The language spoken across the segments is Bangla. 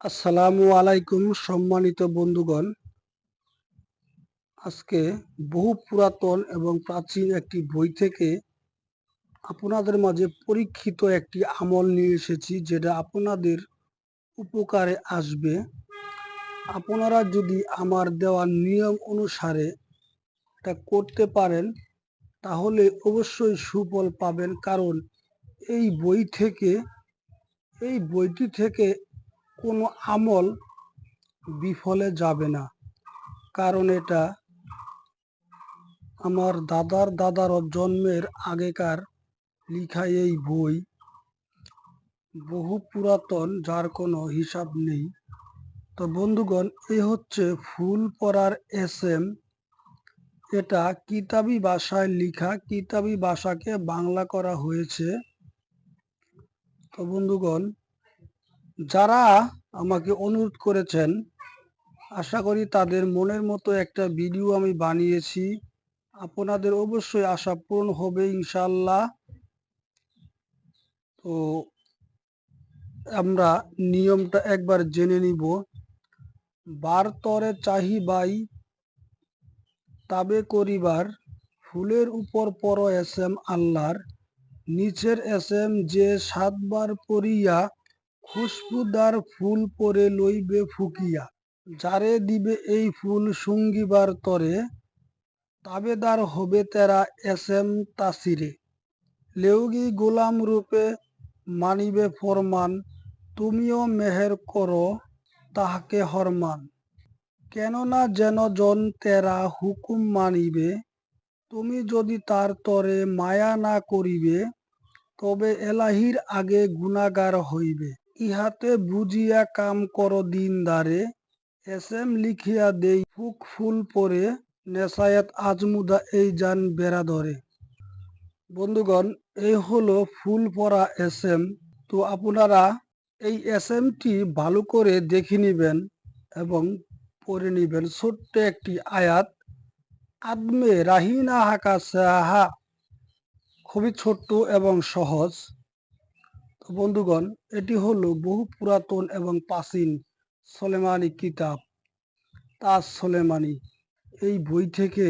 আসসালামু আলাইকুম সম্মানিত বন্ধুগণ। আজকে বহু পুরাতন এবং প্রাচীন একটি বই থেকে আপনাদের মাঝে পরীক্ষিত একটি আমল নিয়ে এসেছি, যেটা আপনাদের উপকারে আসবে। আপনারা যদি আমার দেওয়া নিয়ম অনুসারে এটা করতে পারেন, তাহলে অবশ্যই সুফল পাবেন। কারণ এই বই থেকে, এই বইটি থেকে কোনো আমল বিফলে যাবে না। কারণ এটা আমার দাদার দাদার জন্মের আগেকার লিখা এই বই। বহু পুরাতন, যার কোনো হিসাব নেই। তো বন্ধুগণ, এ হচ্ছে ফুল পড়ার এস এম এটা কিতাবি ভাষায় লিখা, কিতাবি ভাষাকে বাংলা করা হয়েছে। তো বন্ধুগণ যারা আমাকে অনুরোধ করেছেন, আশা করি তাদের মনের মতো একটা ভিডিও আমি বানিয়েছি। আপনাদের অবশ্যই আশা পূরণ হবে ইনশাল্লাহ তো আমরা নিয়মটা একবার জেনে নিব। বার তরে চাহিবাই, তাবে করিবার, ফুলের উপর পর এস এম আল্লাহর, নিচের এস এম যে সাতবার পড়িয়া খুশবুদার ফুল পরে লইবে ফুকিয়া। যারে দিবে এই ফুল সঙ্গীবার তরে, তাবেদার হবে তেরা এস এম তাসিরে। লেউগি গোলাম রূপে মানিবে ফরমান, তুমিও মেহের করো তাহাকে হরমান। কেননা যেন জন তেরা হুকুম মানিবে, তুমি যদি তার তরে মায়া না করিবে, তবে এলাহির আগে গুণাগার হইবে। ইহাতে বুঝিয়া কাম কর দিন দ্বারে এস এম লিখিয়া দেই, ফুক ফুল পরে নেশায়াত আজমুদা এই যান বেড়া ধরে। বন্ধুগণ, এই হলো ফুল পরা এস এম তো আপনারা এই এস এমটি ভালো করে দেখে নিবেন এবং পড়ে নিবেন। ছোট্ট একটি আয়াত, আদমে রাহিনা হাকা সাহা। খুবই ছোট্ট এবং সহজ। বন্ধুগণ, এটি হলো বহু পুরাতন এবং প্রাচীন সলেমানি কিতাব। তাজ সলেমানি, এই বই থেকে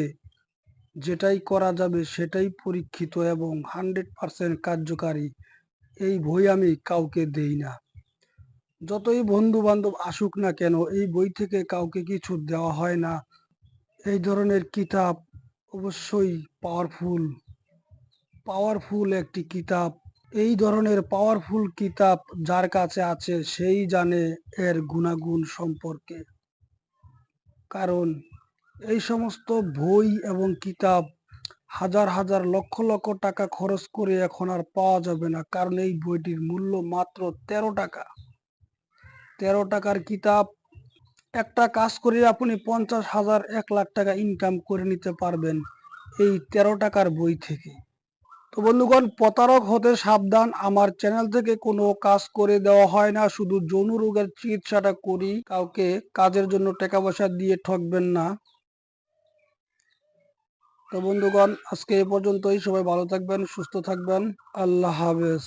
যেটাই করা যাবে সেটাই পরীক্ষিত এবং হান্ড্রেড পারসেন্ট কার্যকারী। এই বই আমি কাউকে দেই না। যতই বন্ধু বান্ধব আসুক না কেন, এই বই থেকে কাউকে কিছু দেওয়া হয় না। এই ধরনের কিতাব অবশ্যই পাওয়ারফুল পাওয়ারফুল একটি কিতাব। এই ধরনের পাওয়ারফুল কিতাব যার কাছে আছে সেই জানে এর গুণাগুণ সম্পর্কে। কারণ এই সমস্ত বই এবং কিতাব হাজার হাজার লক্ষ লক্ষ টাকা খরচ করে এখন আর পাওয়া যাবে না। কারণ এই বইটির মূল্য মাত্র তেরো টাকা। তেরো টাকার কিতাব একটা কাজ করে আপনি পঞ্চাশ হাজার, এক লাখ টাকা ইনকাম করে নিতে পারবেন এই তেরো টাকার বই থেকে। তো বন্ধুগণ, প্রতারক হতে সাবধান। আমার চ্যানেল থেকে কোনো কাজ করে দেওয়া হয় না। শুধু যৌন রোগের চিকিৎসাটা করি। কাউকে কাজের জন্য টাকা পয়সা দিয়ে ঠকবেন না। তো বন্ধুগণ, আজকে এ পর্যন্তই। সবাই ভালো থাকবেন, সুস্থ থাকবেন। আল্লাহ হাফেজ।